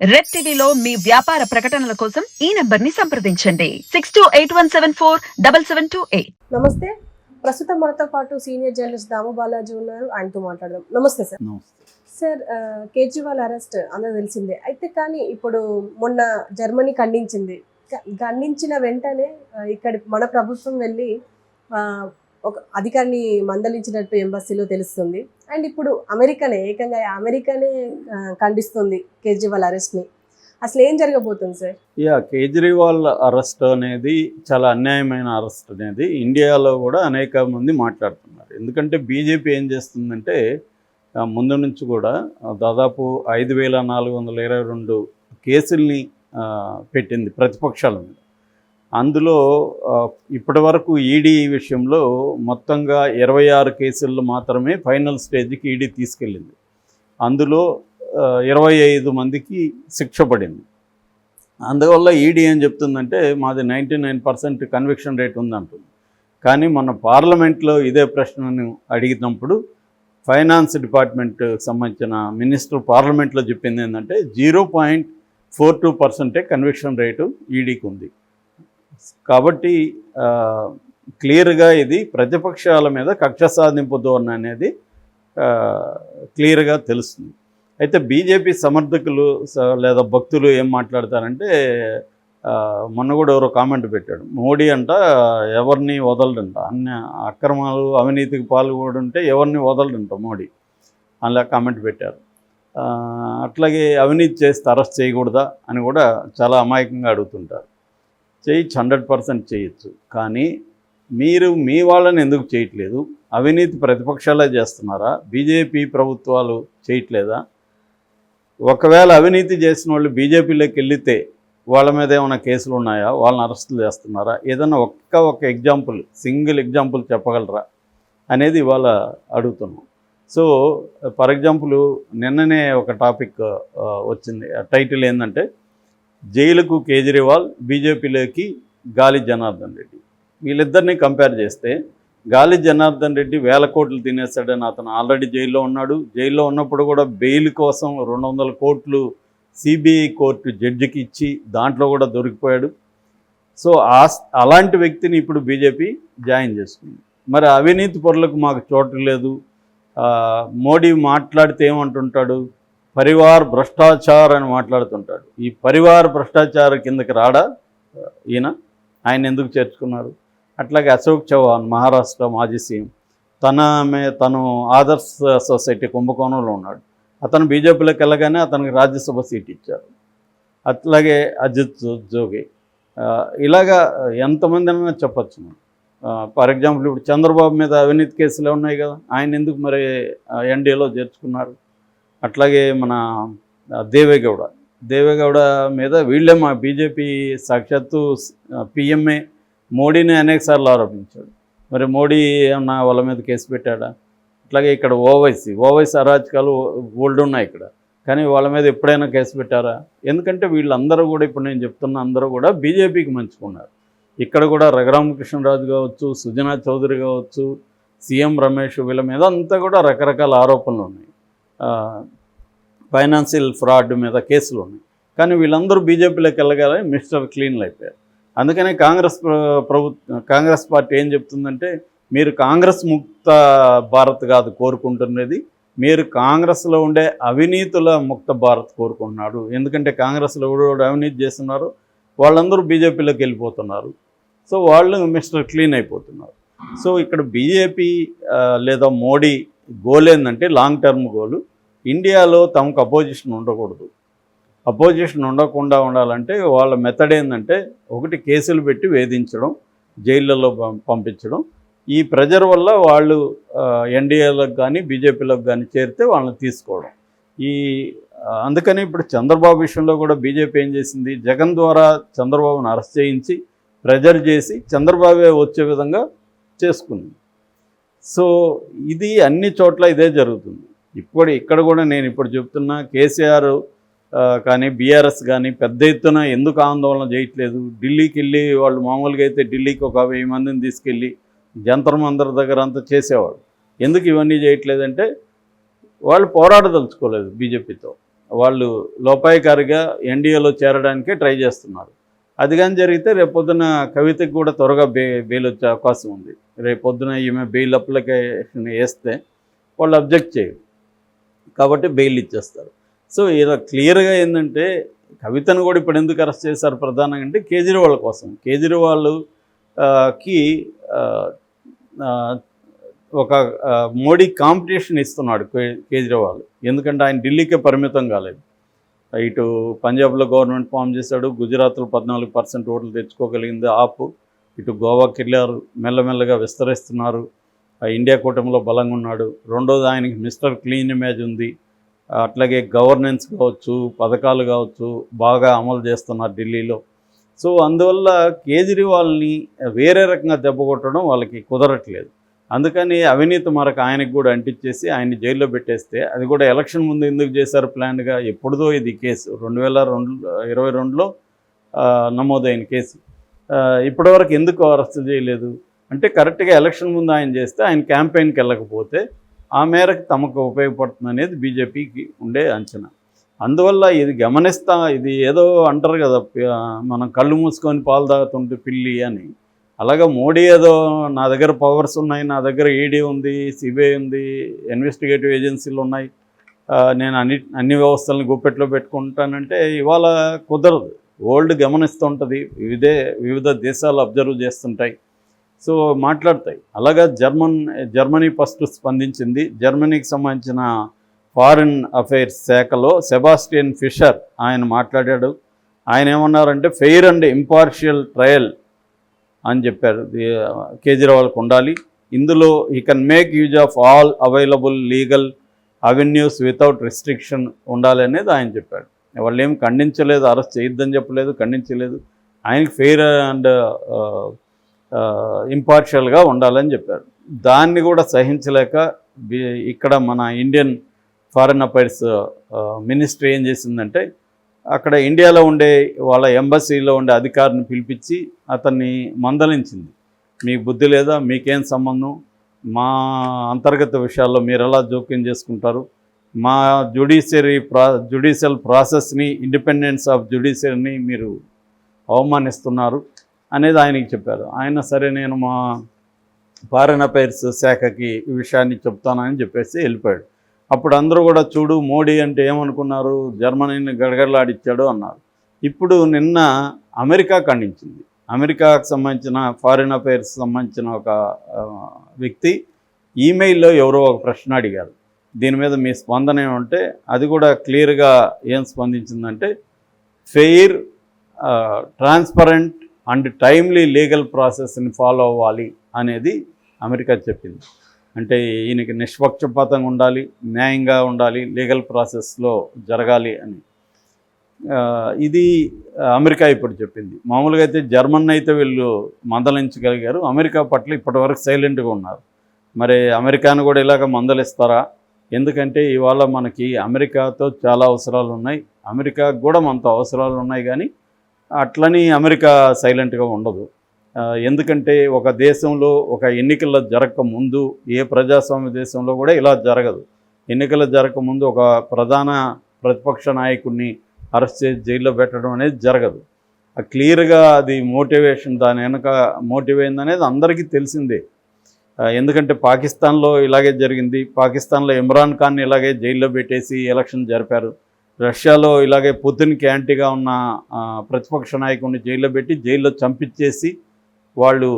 Red టీవీలో మీ వ్యాపార ప్రకటనల కోసం ఈ నంబర్ని సంప్రదించండి. Six two eight one seven four double seven two eight నమస్తే. ప్రస్తుతం మనతో పాటు సీనియర్ జర్నలిస్ట్ దాము బాలాజీ ఉన్నారు. ఆయనతో మాట్లాడదాం. నమస్తే సార్. నమస్తే. సార్ కేజ్రీవాల్ అరెస్ట్ అందరూ తెలిసిందే. అయితే కానీ ఇప్పుడు మొన్న జర్మనీ ఖండించింది. ఖండించిన వెంటనే ఇక్కడ మన ప్రభుత్వం వెళ్ళి ఒక అధికారిని మందలించినట్టు ఎంబసీలో తెలుస్తుంది. అండ్ ఇప్పుడు అమెరికానే ఏకంగా అమెరికానే ఖండిస్తుంది కేజ్రీవాల్ అరెస్ట్ని. అసలు ఏం జరగబోతుంది సార్? యా కేజ్రీవాల్ అరెస్ట్ అనేది చాలా అన్యాయమైన అరెస్ట్ అనేది ఇండియాలో కూడా అనేక మంది మాట్లాడుతున్నారు. ఎందుకంటే బీజేపీ ఏం చేస్తుందంటే ముందు నుంచి కూడా దాదాపు ఐదు వేల నాలుగు వందల ఇరవై రెండు కేసుల్ని పెట్టింది ప్రతిపక్షాల మీద. అందులో ఇప్పటి వరకు ఈడీ విషయంలో మొత్తంగా ఇరవై ఆరు కేసుల్లో మాత్రమే ఫైనల్ స్టేజ్కి ఈడీ తీసుకెళ్ళింది. అందులో ఇరవై ఐదు మందికి శిక్ష పడింది. అందువల్ల ఈడీ ఏం చెప్తుందంటే మాది ninety nine percent conviction rate ఉందంటుంది. కానీ మన పార్లమెంట్లో ఇదే ప్రశ్నను అడిగినప్పుడు ఫైనాన్స్ డిపార్ట్మెంట్ సంబంధించిన మినిస్టర్ పార్లమెంట్లో చెప్పింది ఏంటంటే జీరో పాయింట్ ఫోర్ టూ పర్సెంటే కన్విక్షన్ రేటు ఈడీకి ఉంది కాబట్టి క్లియర్గా ఇది ప్రతిపక్షాల మీద కక్ష సాధింపు ధోరణి అనేది క్లియర్గా తెలుస్తుంది. అయితే బీజేపీ సమర్థకులు లేదా భక్తులు ఏం మాట్లాడతారంటే మొన్న కూడా ఎవరో కామెంట్ పెట్టాడు. మోడీ అంట ఎవరిని వదలడంట. అన్ని అక్రమాలు అవినీతికి పాల్గొంటే ఎవరిని వదలడంట మోడీ అలా కామెంట్ పెట్టారు. అట్లాగే అవినీతి చేస్తే అరెస్ట్ చేయకూడదా అని కూడా చాలా అమాయకంగా అడుగుతుంటారు. చేయొచ్చు హండ్రెడ్ పర్సెంట్ చేయొచ్చు. కానీ మీరు మీ వాళ్ళని ఎందుకు చేయట్లేదు? అవినీతి ప్రతిపక్షాలే చేస్తున్నారా? బీజేపీ ప్రభుత్వాలు చేయట్లేదా? ఒకవేళ అవినీతి చేసిన వాళ్ళు బీజేపీలోకి వెళితే వాళ్ళ మీద ఏమైనా కేసులు ఉన్నాయా? వాళ్ళని అరెస్టులు చేస్తున్నారా? ఏదైనా ఒక్క ఒక ఎగ్జాంపుల్ సింగిల్ ఎగ్జాంపుల్ చెప్పగలరా? అనేది ఇవాళ అడుగుతున్నాం. సో ఫర్ ఎగ్జాంపుల్ నిన్ననే ఒక టాపిక్ వచ్చింది. టైటిల్ ఏంటంటే జైలుకు కేజ్రీవాల్ బీజేపీలోకి గాలి జనార్దన్ రెడ్డి. వీళ్ళిద్దరిని కంపేర్ చేస్తే గాలి జనార్దన్ రెడ్డి వేల కోట్లు తినేస్తాడని అతను ఆల్రెడీ జైల్లో ఉన్నాడు. జైల్లో ఉన్నప్పుడు కూడా బెయిల్ కోసం రెండు వందల కోట్లు సిబిఐ కోర్టు జడ్జికి ఇచ్చి దాంట్లో కూడా దొరికిపోయాడు. సో ఆ అలాంటి వ్యక్తిని ఇప్పుడు బీజేపీ జాయిన్ చేసుకుంది. మరి అవినీతి పొరలకు మాకు చోటు లేదు. మోడీ మాట్లాడితే ఏమంటుంటాడు? పరివార్ భ్రష్టాచార్ అని మాట్లాడుతుంటాడు. ఈ పరివార్ భ్రష్టాచార కిందకి రాడా? ఈయన? ఆయన ఎందుకు చేర్చుకున్నారు? అట్లాగే అశోక్ చౌహాన్ మహారాష్ట్ర మాజీ సీఎం తన మే తను ఆదర్శ సొసైటీ కుంభకోణంలో ఉన్నాడు. అతను బీజేపీలోకి వెళ్ళగానే అతనికి రాజ్యసభ సీట్ ఇచ్చారు. అట్లాగే అజిత్ జోగి. ఇలాగా ఎంతమంది అయినా చెప్పచ్చు. మనం ఫర్ ఎగ్జాంపుల్ ఇప్పుడు చంద్రబాబు మీద అవినీతి కేసులు ఉన్నాయి కదా ఆయన ఎందుకు మరి ఎన్డీఏలో చేర్చుకున్నారు? అట్లాగే మన దేవేగౌడ. దేవేగౌడ మీద వీళ్ళే మా బీజేపీ సాక్షాత్తు పిఎంఏ మోడీని అనేకసార్లు ఆరోపించాడు. మరి మోడీ ఏమన్నా వాళ్ళ మీద కేసు పెట్టాడా? అట్లాగే ఇక్కడ ఓవైసీ ఓవైసీ అరాచకాలు ఓల్డ్ ఉన్నాయి ఇక్కడ. కానీ వాళ్ళ మీద ఎప్పుడైనా కేసు పెట్టారా? ఎందుకంటే వీళ్ళందరూ కూడా ఇప్పుడు నేను చెప్తున్న అందరూ కూడా బీజేపీకి మంచుకున్నారు. ఇక్కడ కూడా రఘురామకృష్ణరాజు కావచ్చు సుజనా చౌదరి కావచ్చు సీఎం రమేష్ వీళ్ళ మీద అంతా కూడా రకరకాల ఆరోపణలు ఉన్నాయి. ఫైనాన్షియల్ ఫ్రాడ్ మీద కేసులు ఉన్నాయి. కానీ వీళ్ళందరూ బీజేపీలోకి వెళ్ళగానే మిస్టర్ క్లీన్లు అయిపోయారు. అందుకనే కాంగ్రెస్ ప్రభుత్వం కాంగ్రెస్ పార్టీ ఏం చెప్తుందంటే మీరు కాంగ్రెస్ ముక్త భారత్ కాదు కోరుకుంటున్నది మీరు కాంగ్రెస్లో ఉండే అవినీతుల ముక్త భారత్ కోరుకుంటున్నాడు. ఎందుకంటే కాంగ్రెస్లో ఎవరు అవినీతి చేస్తున్నారు వాళ్ళందరూ బీజేపీలోకి వెళ్ళిపోతున్నారు. సో వాళ్ళు మిస్టర్ క్లీన్ అయిపోతున్నారు. సో ఇక్కడ బీజేపీ లేదా మోడీ గోల్ ఏంటంటే లాంగ్ టర్మ్ గోలు. ఇండియాలో తమకు అపోజిషన్ ఉండకూడదు. అపోజిషన్ ఉండకుండా ఉండాలంటే వాళ్ళ మెథడ్ ఏంటంటే ఒకటి కేసులు పెట్టి వేధించడం జైళ్ళలో పం- పంపించడం. ఈ ప్రెజర్ వల్ల వాళ్ళు ఎన్డీఏలకు కానీ బీజేపీలకు కానీ చేరితే వాళ్ళని తీసుకోవడం. ఈ అందుకని ఇప్పుడు చంద్రబాబు విషయంలో కూడా బీజేపీ ఏం చేసింది? జగన్ ద్వారా చంద్రబాబును అరెస్ట్ చేయించి ప్రెజర్ చేసి చంద్రబాబే వచ్చే విధంగా చేసుకుంది. సో ఇది అన్ని చోట్ల ఇదే జరుగుతుంది. ఇప్పుడు ఇక్కడ కూడా నేను ఇప్పుడు చెప్తున్నా కేసీఆర్ కానీ బీఆర్ఎస్ కానీ పెద్ద ఎత్తున ఎందుకు ఆందోళన చేయట్లేదు? ఢిల్లీకి వెళ్ళి వాళ్ళు మామూలుగా అయితే ఢిల్లీకి ఒక వెయ్యి మందిని తీసుకెళ్ళి జంతర్ మందర్ దగ్గర అంతా చేసేవాడు ఎందుకు ఇవన్నీ చేయట్లేదంటే వాళ్ళు పోరాడదలుచుకోలేదు బీజేపీతో. వాళ్ళు లోపాయకారిగా ఎన్డీఏలో చేరడానికే ట్రై చేస్తున్నారు. అది కానీ జరిగితే రేపొద్దున కవితకి కూడా త్వరగా బే బెయిల్ వచ్చే అవకాశం ఉంది. రేపొద్దున ఈమె బెయిల్ అప్లికేషన్ వేస్తే వాళ్ళు అబ్జెక్ట్ చేయరు. కాబట్టి బెయిల్ ఇచ్చేస్తారు. సో ఇలా క్లియర్గా ఏంటంటే కవితను కూడా ఇప్పుడు ఎందుకు అరెస్ట్ చేశారు ప్రధానంగా అంటే కేజ్రీవాల్ కోసం. కేజ్రీవాల్కి ఒక మోడీ కాంపిటీషన్ ఇస్తున్నాడు కే- కేజ్రీవాల్. ఎందుకంటే ఆయన ఢిల్లీకే పరిమితం కాలేదు. ఇటు పంజాబ్లో గవర్నమెంట్ ఫామ్ చేశాడు గుజరాత్లో పద్నాలుగు పర్సెంట్ ఓట్లు తెచ్చుకోగలిగింది ఆపు. ఇటు గోవాకి వెళ్ళారు మెల్లమెల్లగా విస్తరిస్తున్నారు. ఇండియా కూటమిలో బలంగా ఉన్నాడు. రెండోది ఆయనకి మిస్టర్ క్లీన్ ఇమేజ్ ఉంది. అట్లాగే గవర్నెన్స్ కావచ్చు పథకాలు కావచ్చు బాగా అమలు చేస్తున్నారు ఢిల్లీలో. సో అందువల్ల కేజ్రీవాల్ని వేరే రకంగా దెబ్బ కొట్టడం వాళ్ళకి కుదరట్లేదు. అందుకని అవినీతి మరొక ఆయనకు కూడా అంటించేసి ఆయన్ని జైల్లో పెట్టేస్తే అది కూడా ఎలక్షన్ ముందు ఎందుకు చేశారు ప్లాన్గా ఎప్పుడుదో ఇది కేసు. రెండు వేల రెండు ఇరవై రెండులో నమోదైన కేసు. ఇప్పటివరకు ఎందుకు అరెస్ట్ చేయలేదు? అంటే కరెక్ట్గా ఎలక్షన్ ముందు ఆయన చేస్తే ఆయన క్యాంపెయిన్కి వెళ్ళకపోతే ఆ మేరకు తమకు ఉపయోగపడుతుంది అనేది బీజేపీకి ఉండే అంచనా. అందువల్ల ఇది గమనిస్తా ఇది ఏదో అంటారు కదా మనం కళ్ళు మూసుకొని పాలు తాగుతుంటే పిల్లి అని. అలాగా మోడీ ఏదో నా దగ్గర పవర్స్ ఉన్నాయి నా దగ్గర ఈడీ ఉంది సిబిఐ ఉంది ఇన్వెస్టిగేటివ్ ఏజెన్సీలు ఉన్నాయి నేను అన్ని అన్ని వ్యవస్థలను గుప్పెట్లో పెట్టుకుంటానంటే ఇవాళ కుదరదు. వరల్డ్ గమనిస్తుంటుంది వివిధే వివిధ దేశాలు అబ్జర్వ్ చేస్తుంటాయి. సో మాట్లాడతాయి. అలాగా జర్మన్ జర్మనీ ఫస్ట్ స్పందించింది. జర్మనీకి సంబంధించిన ఫారిన్ అఫైర్స్ శాఖలో సెబాస్టియన్ ఫిషర్ ఆయన మాట్లాడాడు. ఆయన ఏమన్నారంటే ఫెయిర్ అండ్ ఇంపార్షియల్ ట్రయల్ అని చెప్పారు. కేజ్రీవాల్కి ఉండాలి. ఇందులో ఈ can make use of all available legal avenues without restriction ఉండాలి అనేది ఆయన చెప్పాడు. వాళ్ళు ఏం ఖండించలేదు అరెస్ట్ చేయొద్దని చెప్పలేదు ఖండించలేదు. ఆయనకి ఫెయిర్ అండ్ ఇంపార్షియల్గా ఉండాలని చెప్పారు. దాన్ని కూడా సహించలేక ఇక్కడ మన ఇండియన్ ఫారెన్ అఫైర్స్ మినిస్ట్రీ ఏం చేసిందంటే అక్కడ ఇండియాలో ఉండే వాళ్ళ ఎంబసీలో ఉండే అధికారిని పిలిపించి అతన్ని మందలించింది. మీకు బుద్ధి లేదా? మీకేం సంబంధం? మా అంతర్గత విషయాల్లో మీరు ఎలా జోక్యం చేసుకుంటారు? మా జ్యుడిషియరీ ప్రా జ్యుడిషియల్ ప్రాసెస్ని ఇండిపెండెన్స్ ఆఫ్ జ్యుడిషియరీని మీరు అవమానిస్తున్నారు. అనేది ఆయనకి చెప్పారు. ఆయన సరే నేను మా ఫారెన్ అఫైర్స్ శాఖకి ఈ విషయాన్ని చెప్తానని చెప్పేసి వెళ్ళిపోయాడు. అప్పుడు అందరూ కూడా చూడు మోడీ అంటే ఏమనుకున్నారు? జర్మనీని గడగడలాడిచ్చాడు అన్నారు. ఇప్పుడు నిన్న అమెరికా ఖండించింది. అమెరికాకు సంబంధించిన ఫారిన్ అఫైర్స్ సంబంధించిన ఒక వ్యక్తి ఈమెయిల్లో ఎవరో ఒక ప్రశ్న అడిగారు. దీని మీద మీ స్పందన ఏమంటే అది కూడా క్లియర్గా ఏం స్పందించిందంటే fair transparent and timely legal ప్రాసెస్ని ఫాలో అవ్వాలి అనేది అమెరికా చెప్పింది. అంటే ఈయనకి నిష్పక్షపాతంగా ఉండాలి న్యాయంగా ఉండాలి లీగల్ ప్రాసెస్లో జరగాలి అని. ఇది అమెరికా ఇప్పుడు చెప్పింది. మామూలుగా అయితే జర్మన్ అయితే వీళ్ళు మందలించగలిగారు. అమెరికా పట్ల ఇప్పటివరకు సైలెంట్గా ఉన్నారు. మరి అమెరికాను కూడా ఇలాగ మందలిస్తారా? ఎందుకంటే ఇవాళ మనకి అమెరికాతో చాలా అవసరాలు ఉన్నాయి. అమెరికాకు కూడా మనతో అవసరాలు ఉన్నాయి కానీ అట్లని అమెరికా సైలెంట్గా ఉండదు. ఎందుకంటే ఒక దేశంలో ఒక ఎన్నికల జరగక ముందు ఏ ప్రజాస్వామ్య దేశంలో కూడా ఇలా జరగదు. ఎన్నికలు జరగక ముందు ఒక ప్రధాన ప్రతిపక్ష నాయకుడిని అరెస్ట్ చేసి జైల్లో పెట్టడం అనేది జరగదు. క్లియర్గా అది మోటివేషన్ దాని వెనక మోటివ్ అయిందనేది అందరికీ తెలిసిందే. ఎందుకంటే పాకిస్తాన్లో ఇలాగే జరిగింది. పాకిస్తాన్లో ఇమ్రాన్ ఖాన్ ఇలాగే జైల్లో పెట్టేసి ఎలక్షన్ జరిపారు. రష్యాలో ఇలాగే పుతిన్కి యాంటీగా ఉన్న ప్రతిపక్ష నాయకుడిని జైల్లో పెట్టి జైల్లో చంపించేసి వాళ్ళు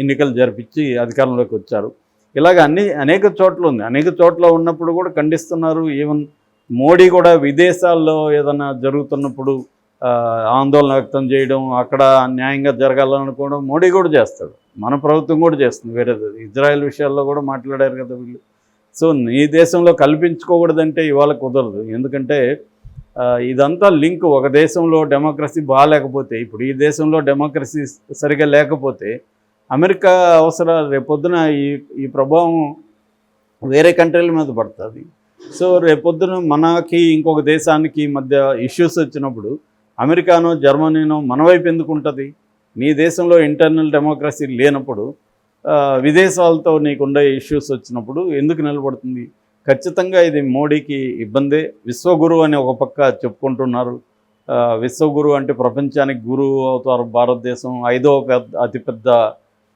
ఎన్నికలు జరిపించి అధికారంలోకి వచ్చారు. ఇలాగ అన్ని అనేక చోట్ల ఉంది. అనేక చోట్ల ఉన్నప్పుడు కూడా ఖండిస్తున్నారు. ఈవెన్ మోడీ కూడా విదేశాల్లో ఏదైనా జరుగుతున్నప్పుడు ఆందోళన వ్యక్తం చేయడం అక్కడ న్యాయంగా జరగాలనుకోవడం మోడీ కూడా చేస్తాడు. మన ప్రభుత్వం కూడా చేస్తుంది. వేరేది ఇజ్రాయెల్ విషయాల్లో కూడా మాట్లాడారు కదా వీళ్ళు. సో నీ దేశంలో కల్పించుకోకూడదంటే ఇవాళ కుదరదు. ఎందుకంటే ఇదంతా లింక్ ఒక దేశంలో డెమోక్రసీ బాగాలేకపోతే ఇప్పుడు ఈ దేశంలో డెమోక్రసీ సరిగా లేకపోతే అమెరికా అవసరాలు రేపొద్దున ఈ ఈ ప్రభావం వేరే కంట్రీల మీద పడుతుంది. సో రేపొద్దున మనకి ఇంకొక దేశానికి మధ్య ఇష్యూస్ వచ్చినప్పుడు అమెరికానో జర్మనీనో మన వైపు ఎందుకు ఉంటుంది? నీ దేశంలో ఇంటర్నల్ డెమోక్రసీ లేనప్పుడు విదేశాలతో నీకుండే ఇష్యూస్ వచ్చినప్పుడు ఎందుకు నిలబడుతుంది? ఖచ్చితంగా ఇది మోడీకి ఇబ్బందే. విశ్వగురు అని ఒక పక్క చెప్పుకుంటున్నారు. విశ్వగురు అంటే ప్రపంచానికి గురువు అవుతారు. భారతదేశం ఐదవ పెద్ద అతిపెద్ద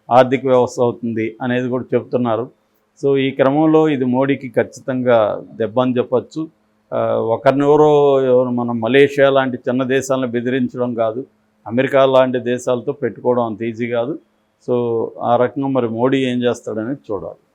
ఆర్థిక వ్యవస్థ అవుతుంది అనేది కూడా చెప్తున్నారు. సో ఈ క్రమంలో ఇది మోడీకి ఖచ్చితంగా దెబ్బ అని చెప్పచ్చు. ఒకరినెవరో ఎవరు మనం మలేషియా లాంటి చిన్న దేశాలను బెదిరించడం కాదు. అమెరికా లాంటి దేశాలతో పెట్టుకోవడం అంత ఈజీ కాదు. సో ఆ రకంగా మరి మోడీ ఏం చేస్తాడనేది చూడాలి.